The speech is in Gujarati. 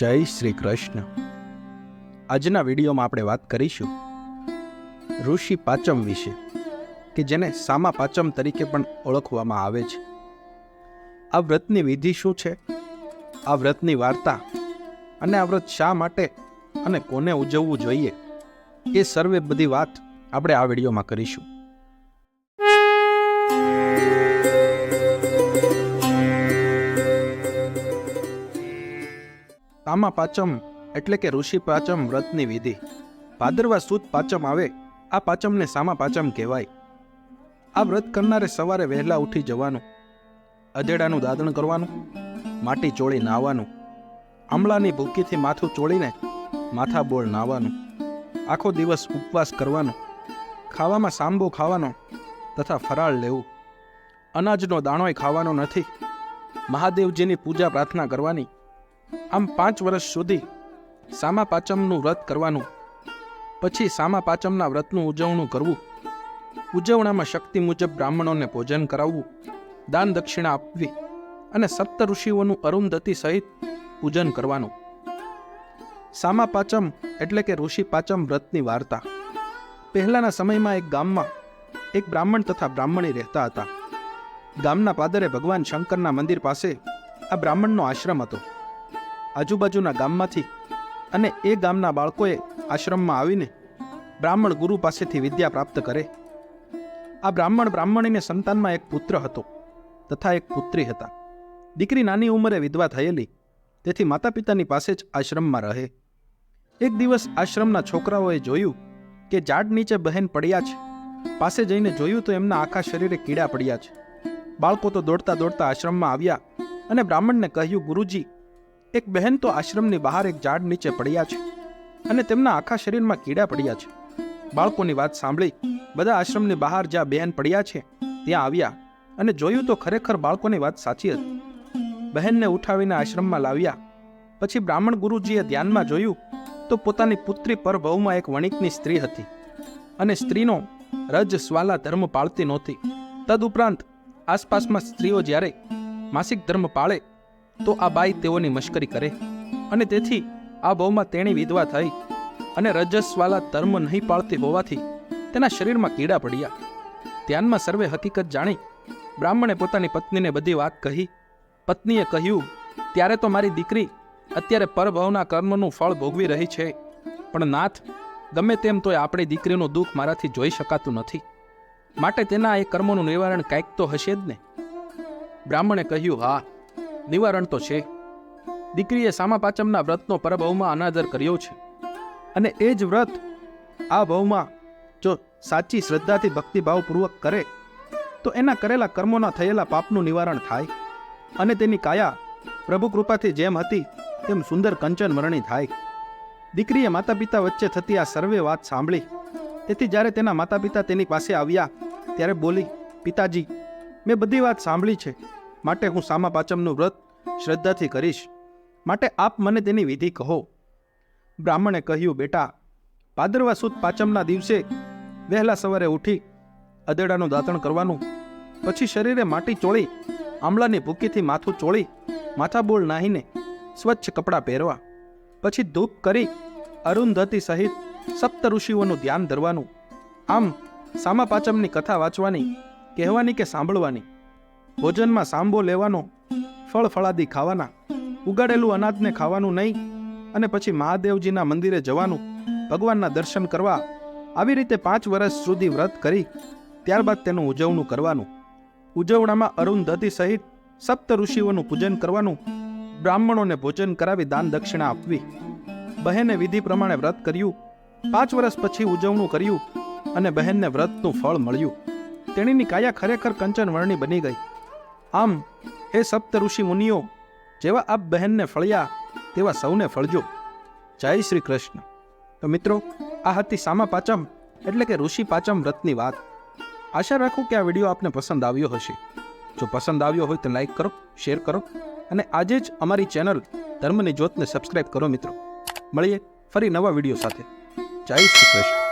જય શ્રી કૃષ્ણ. આજના વિડીયોમાં આપણે વાત કરીશું ઋષિ પાચમ વિશે, કે જેને સામા પાચમ તરીકે પણ ઓળખવામાં આવે છે. આ વ્રતની વિધિ શું છે? આ વ્રતની વાર્તા અને આ વ્રત શા માટે અને કોને ઉજવવું જોઈએ? એ સર્વે બધી વાત આપણે આ વિડીયોમાં કરીશું. સામા પાચમ એટલે કે ઋષિ પાચમ વ્રતની વિધિ. ભાદરવા સુદ પાચમ આવે, આ પાચમને સામા પાચમ કહેવાય. આ વ્રત કરનારે સવારે વહેલા ઉઠી જવાનું, અધેડાનું દાદણ કરવાનું, માટી ચોળી નાહવાનું આમળાની ભૂકીથી માથું ચોળીને માથા બોળ નાહવાનું, આખો દિવસ ઉપવાસ કરવાનો, ખાવામાં સાંબો ખાવાનો તથા ફરાળ લેવું. અનાજનો દાણોય ખાવાનો નથી. મહાદેવજીની પૂજા પ્રાર્થના કરવાની આમ પાંચ વર્ષ સુધી સામા પાચમનું વ્રત કરવાનું, પછી સામા પાચમના વ્રતનું ઉજવણું કરવું, ઉજવણામાં શક્તિ મુજબ બ્રાહ્મણોને ભોજન કરાવવું, દાન દક્ષિણા આપવી અને સપ્ત ઋષિઓનું અરુંધતી સહિત પૂજન કરવાનું. સામા પાચમ એટલે કે ઋષિ પાચમ વ્રતની વાર્તા. પહેલાના સમયમાં એક ગામમાં એક બ્રાહ્મણ તથા બ્રાહ્મણી રહેતા હતા. ગામના પાદરે ભગવાન શંકરના મંદિર પાસે આ બ્રાહ્મણનો આશ્રમ હતો. આજુબાજુના ગામમાંથી અને એ ગામના બાળકોએ આશ્રમમાં આવીને બ્રાહ્મણ ગુરુ પાસેથી વિદ્યા પ્રાપ્ત કરે. આ બ્રાહ્મણ બ્રાહ્મણીને સંતાનમાં એક પુત્ર હતો તથા એક પુત્રી હતા. દીકરી નાની ઉંમરે વિધવા થયેલી, તેથી માતા પિતાની પાસે જ આશ્રમમાં રહે. એક દિવસ આશ્રમના છોકરાઓએ જોયું કે ઝાડ નીચે બહેન પડ્યા છે. પાસે જઈને જોયું તો એમના આખા શરીરે કીડા પડ્યા છે. બાળકો તો દોડતા દોડતા આશ્રમમાં આવ્યા અને બ્રાહ્મણને કહ્યું, ગુરુજી એક બહેન તો આશ્રમની બહાર એક ઝાડ નીચે પડ્યા છે અને તેમના આખા શરીરમાં કીડા પડ્યા છે. બાળકોની વાત સાંભળી બધા આશ્રમની બહાર જ્યાં બહેન પડ્યા છે, ત્યાં આવ્યા અને જોયું તો ખરેખર બાળકોની વાત સાચી હતી. બહેનને ઉઠાવીને આશ્રમમાં લાવ્યા. પછી બ્રાહ્મણ ગુરુજીએ ધ્યાનમાં જોયું તો પોતાની પુત્રી પર વહુમાં એક વણિકની સ્ત્રી હતી અને સ્ત્રીનો રજ સ્વાલા ધર્મ પાળતી નહોતી. તદુપરાંત આસપાસમાં સ્ત્રીઓ જ્યારે માસિક ધર્મ પાળે તો આ બાઈ તેઓની મશ્કરી કરે. અને તેથી આ બહુમાં તેણી વિધવા થઈ અને રજસ્વાલા ધર્મ નહીં પાળતી હોવાથી તેના શરીરમાં કીડા પડ્યા. ધ્યાનમાં સર્વે હકીકત જાણી બ્રાહ્મણે પોતાની પત્નીને બધી વાત કહી. પત્નીએ કહ્યું, ત્યારે તો મારી દીકરી અત્યારે પરભવના કર્મનું ફળ ભોગવી રહી છે. પણ નાથ, ગમે તેમ તોય આપણી દીકરીનું દુઃખ મારાથી જોઈ શકાતું નથી. માટે તેના એ કર્મોનું નિવારણ કાંઈક તો હશે જ ને. બ્રાહ્મણે કહ્યું, હા નિવારણ તો છે. દીકરીએ સામા પાચમના વ્રતનો પરભવમાં અનાદર કર્યો છે. અને એ જ વ્રત આ ભવમાં જો સાચી શ્રદ્ધાથી ભક્તિભાવપૂર્વક કરે, તો એના કરેલા કર્મોના થયેલા પાપનું નિવારણ થાય અને તેની કાયા પ્રભુ કૃપાથી જેમ હતી, તેમ સુંદર કંચન વરણી થાય. દીકરીએ માતા પિતા વચ્ચે થતી આ સર્વે વાત સાંભળી. તેથી જ્યારે તેના માતા પિતા તેની પાસે આવ્યા, ત્યારે બોલી, પિતાજી, મેં બધી વાત સાંભળી છે. માટે હું સામા પાચમનું વ્રત શ્રદ્ધાથી કરીશ. માટે આપ મને તેની વિધિ કહો. બ્રાહ્મણે કહ્યું, બેટા, પાદરવા સુદ પાચમના દિવસે વહેલા સવારે ઉઠી અદેડાનું દાંતણ કરવાનું. પછી શરીરે માટી ચોળી આમલાની ભૂકીથી માથું ચોળી, માથાબોળ નાહીને સ્વચ્છ કપડાં પહેરવા. પછી ધૂપ કરી અરુંધતી સહિત સપ્ત ઋષિઓનું ધ્યાન ધરવાનું. આમ સામા પાચમની કથા વાંચવાની, કહેવાની કે સાંભળવાની ભોજનમાં સાંભો લેવાનો, ફળ ફળાદી ખાવાના, ઉગાડેલું અનાજને ખાવાનું નહીં અને પછી મહાદેવજીના મંદિરે જવાનું, ભગવાનના દર્શન કરવા, આવી રીતે પાંચ વર્ષ સુધી વ્રત કરી, ત્યારબાદ તેનું ઉજવણું કરવાનું. ઉજવણામાં અરુંધતી સહિત સપ્ત ઋષિઓનું પૂજન કરવાનું, બ્રાહ્મણોને ભોજન કરાવી દાન દક્ષિણા આપવી. બહેને વિધિ પ્રમાણે વ્રત કર્યું, પાંચ વર્ષ પછી ઉજવણું કર્યું અને બહેનને વ્રતનું ફળ મળ્યું. તેણીની કાયા ખરેખર કંચન વર્ણી બની ગઈ. આમ એ સપ્ત ઋષિ મુનિઓ, જેવા આપ બહેનને ફળ્યા, તેવા સૌને ફળજો. જય શ્રી કૃષ્ણ. તો મિત્રો, આ હતી સામા પાચમ, એટલે કે ઋષિ પાચમ વ્રતની વાત. આશા રાખું કે આ વીડિયો આપને પસંદ આવ્યો હશે. જો પસંદ આવ્યો હોય તો લાઈક કરો, શેર કરો, અને આજે જ અમારી ચેનલ ધર્મની જ્યોતને સબસ્ક્રાઈબ કરો મિત્રો. મળીએ ફરી નવા વીડિયો સાથે. જય શ્રી કૃષ્ણ.